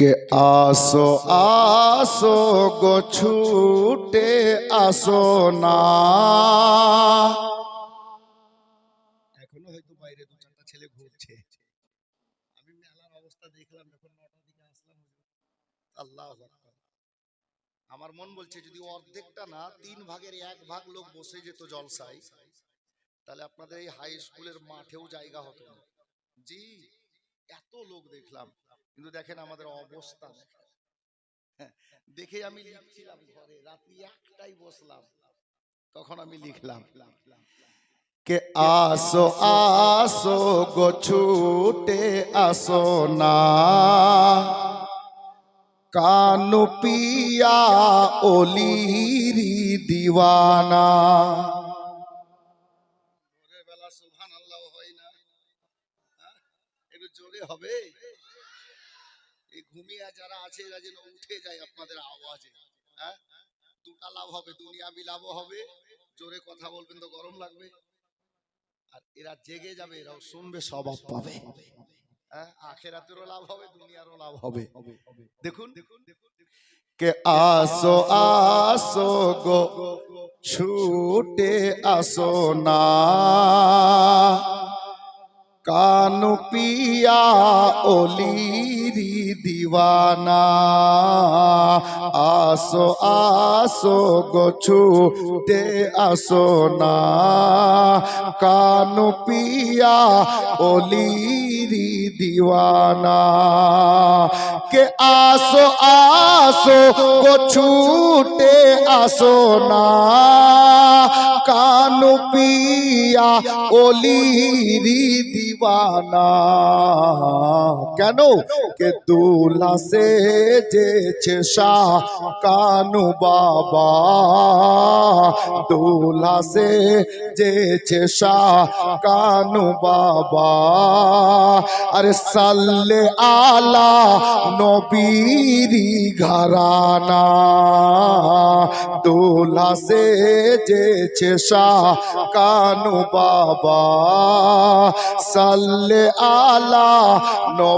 কে আসো আসো গো, ছুটে আসো না। এখনও হয়তো বাইরে দু চারটা ছেলে ঘুরছে। আমি মেলার অবস্থা দেখলাম, যখন নটার দিকে আসলাম, আল্লাহ আমার মন বলছে, যদি অর্ধেকটা না, তিন ভাগের এক ভাগ লোক বসে যেত জলসায়, তাহলে আপনাদের এই হাই স্কুলের মাঠেও জায়গা হতো না। জি, এত লোক দেখলাম। কিন্তু দেখেন আমাদের অবস্থা দেখে আমি লিখছিলাম ঘরে, রাত্রি একটাই বসলাম, তখন আমি লিখলাম, কে আসো আসো গো, ছুটে আসো না। কানু পিয়া ওলিরি দিওয়ানা। হয় জোরে হবে? এই ঘুমিয়ে যারা আছে, এরা যেন উঠে যায় আপনাদের আওয়াজে। হ্যাঁ? দুটা লাভ হবে দুনিয়াবি লাভও হবে। জোরে কথা বলবেন তো গরম লাগবে। আর এরা জেগে যাবে, এরাও শুনবে স্বভাব পাবে। হ্যাঁ? দেখুন আসো আসো গো, ছুটে আসো না। কানু পিয়া ওলিরি দিওয়ানা। আসো আসো গো, ছুটে আসো না। কানু পিয়া ওলিরি দিওয়ানা। কে আসো আসো গো, ছুটে আসো না। কানু পিয়া ওলিরি দিওয়ানা। কেন? কে দুলা সে যেছে শাহ কানু বাবা? দুলা সে যেছে শাহ কানু বাবা। আরে সাল্লে আলা নবীরি ঘরানা। দোলা সে যেছে শাহ কানু বাবা। সাল্লে আলা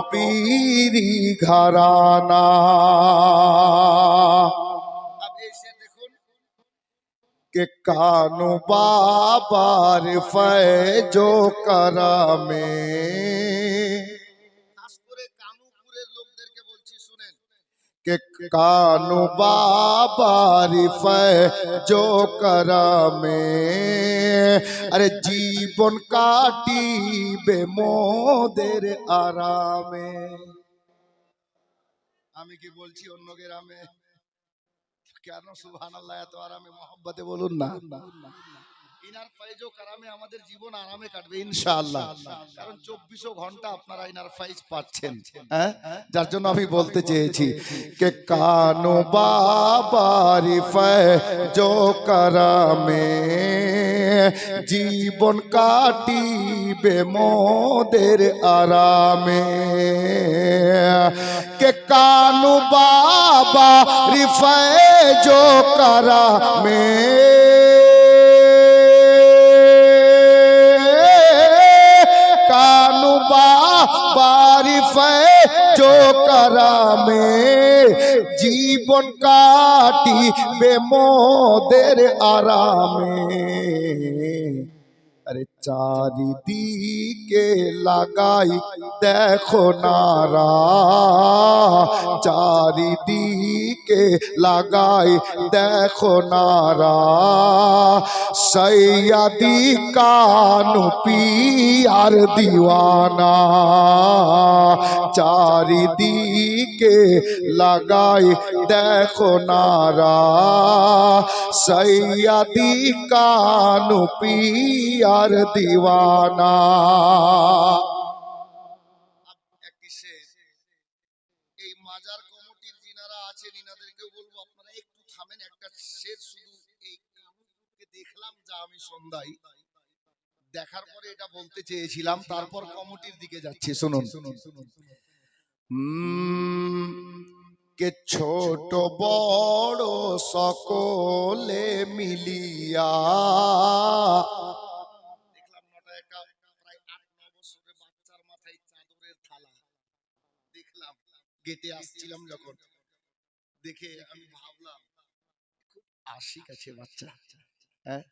নবীরি ঘরানা के कानू बाबार फैजो करामे খাস کہ کانو بابا رفے جو کرامے ارے جیبن کاٹی بے مودر آرامے আমি কি বলছি অন্য গ্রামে কেন সুবহানাল্লাহ এত আরামে মহব্বতে বলুন না ইনার ফাইজও কারামে আমাদের জীবন আরামে কাটবে, ইনশাআল্লাহ। কারণ চব্বিশও ঘণ্টা আপনারা ইনার ফাইজ পাচ্ছেন হ্যাঁ? যার জন্য আমি বলতে চেয়েছি কে কানু বাবারি ফাইজো কারামে জীবন কাটিবে মোদের আরামে। কে কানু বাবা রিফায় রিফাইজো কারামে কানু বাড়ি जो करामे জীবন কাটিবে মোদের আরামে আরে চারিদিকে লাগাই দেখো নারা। চারিদিকে লাগাই দেখো নারা। সৈয়াদি কানু পিয়ার দিওয়ানা। চারিদিকে লাগাই দেখো নারা। সৈয়াদি কানু পিয়ার দিওয়ানা। এই মাজার কমিটির যিনারা আছেন ইনাদেরকেও বলব আপনারা একটু থামেন একটা শের শুধু এই কানুকে দেখলাম যা আমি সন্ধ্যায়। দেখার পরে এটা বলতে চেয়েছিলাম তারপর কমিটির দিকে যাচ্ছে শুনুন। উম, কে ছোট বড় সকলে মিলিয়া দেখলাম দেখলাম, গেটে আসছিলাম যখন। দেখে আমি ভাবলাম, খুব আশিক আছে বাচ্চা। হ্যাঁ?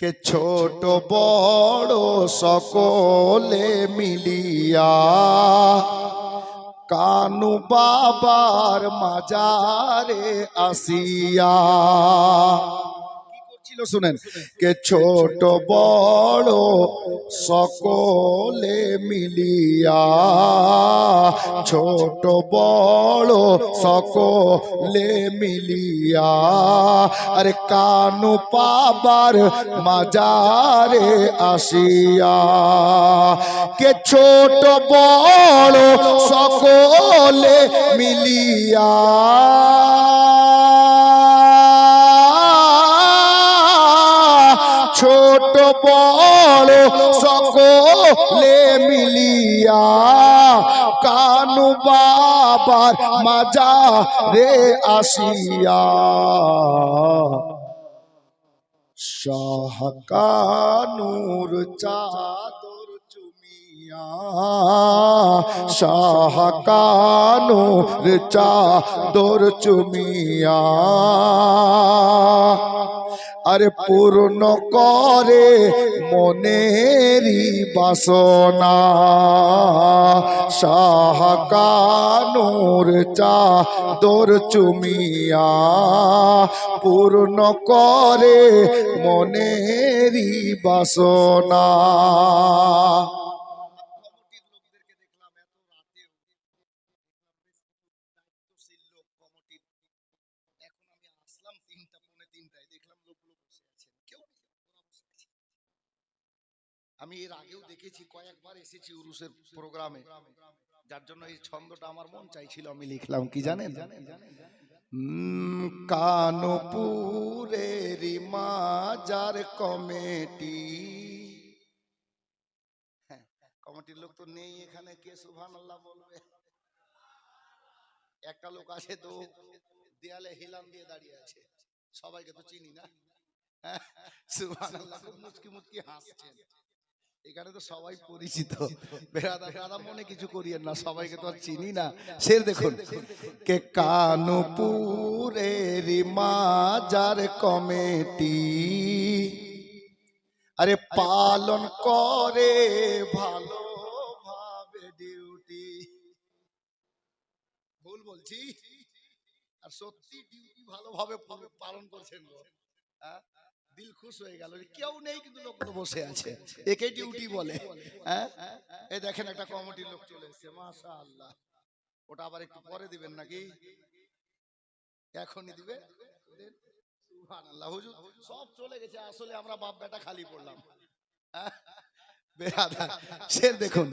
কে ছোট বড় সকলে মিলিয়া কানু বাবার মাজারে আসিয়া। কি করছিল শুনেন? কে ছোট বড় সকলে মিলিয়া, ছোট বড় সকলে মিলিয়া। আরে কানু পাবার মাজারে আসিয়া, কে ছোট বড় সকলে মিলিয়া। কানু বাবার মাজা রে আসিয়া। শাহকানুর চাদর চুমিয়া। শাহকানুর চাদর চুমিয়া। আরে পূর্ণ করে মনেরই বাসনা। শাহকানুর চাদর চুমিয়া পূর্ণ করে মনেরই বাসনা। আমি তিনটা পৌনে তিনটায়। দেখলাম লোকগুলো বসে আছেন। কেউ নেই। আমি এর আগেও দেখেছি কয়েকবার এসেছি উরুসের প্রোগ্রামে। যার জন্য এই ছন্দটা আমার মন চাইছিল আমি লিখলাম কি জানেন? কানপুরের মাজার কমিটি। হ্যাঁ, কমিটির লোক তো নেই এখানে কে সুভান আল্লাহ বলবে? একটা লোক আছে তো দেয়ালে হিলাম দিয়ে দাঁড়িয়ে আছে। সবাইকে তো চিনি না। হাসছেন। এখানে তো সবাই পরিচিত। মনে কিছু করিয়েন না, সবাইকে তো আর চিনি না। সে দেখুন, কে কানপুরের মাজার কমিটি। আরে পালন করে ভালোভাবে ডিউটি ভুল বলছি আর সত্যি ডিউটি ভালোভাবে পালন করছেন হ্যাঁ? দিল খুশ হয়ে গেল। কেউ নেই কিন্তু লোকগুলো বসে আছে। একে ডিউটি বলে। হ্যাঁ? দেখেন একটা কমিটির লোক চলে এসেছে। মাশা আল্লাহ ওটা আবার একটু পরে দিবেন নাকি? এখনই দিবে? সব চলে গেছে। আসলে আমরা বাপ বেটা খালি পড়লাম। হ্যাঁ? সে দেখুন,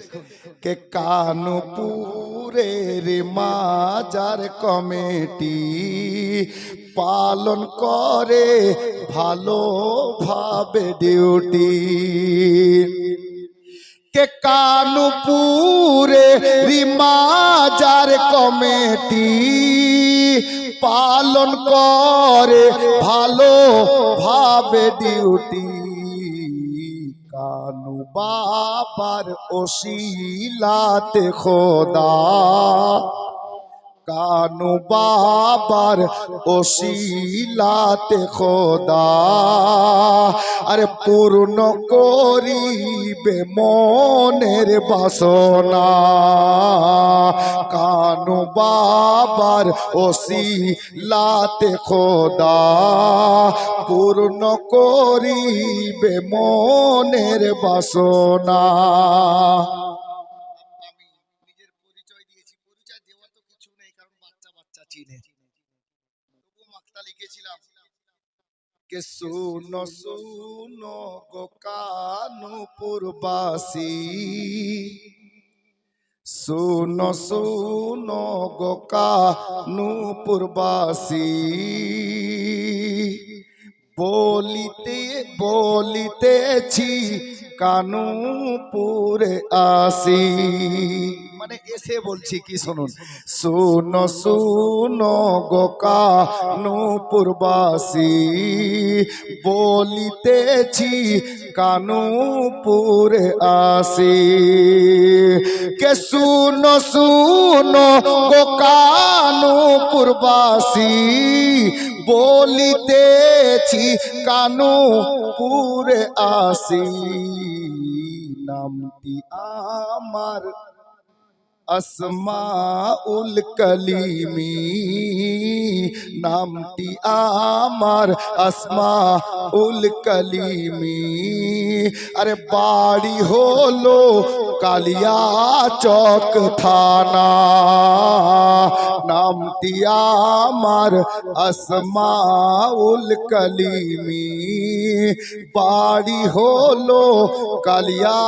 কে কানপুরের মাজার কমিটি পালন করে ভালোভাবে ডিউটি। কে কানপুরে রিমাজার কমিটি পালন করে ভালো ভাবে ডিউটি। কানু বাবার ওসিলাতে খোদা। কানু বাবার ওসিলাতে খোদা। আরে পূর্ণ করিবে মনের বাসনা। কানু বাবার ওসিলাতে খোদা। পূর্ণ করিবে মনের বাসনা আমি নিজের পরিচয় দিয়েছি পরিচয় দেওয়া তো কিছু নেই কারণ বাচ্চা বাচ্চা চিনে তবুও মাকতা লিখেছিলাম কে শুনো শুনো গো কানুপুরবাসী শুনো শুনো গো কানুপুরবাসী বলিতে বলিতেছি কানুপুরে আসি। মানে এসে বলছি কি শুনুন? শুনো শুনো গো কানুপুরবাসী, বলিতেছি কানুপুরে আসি। কে শুনো শুনো গো কানুপুরবাসী বলিতেছি কানু পুরে আসি নামটি আমার আসমাউল কলিমি নামটি আমার আসমাউল কলিমি আরে বাড়ি হলো কালিয়া চক থানা নামটি আমার আসমাউল কলিমি বাড়ি হলো কালিয়া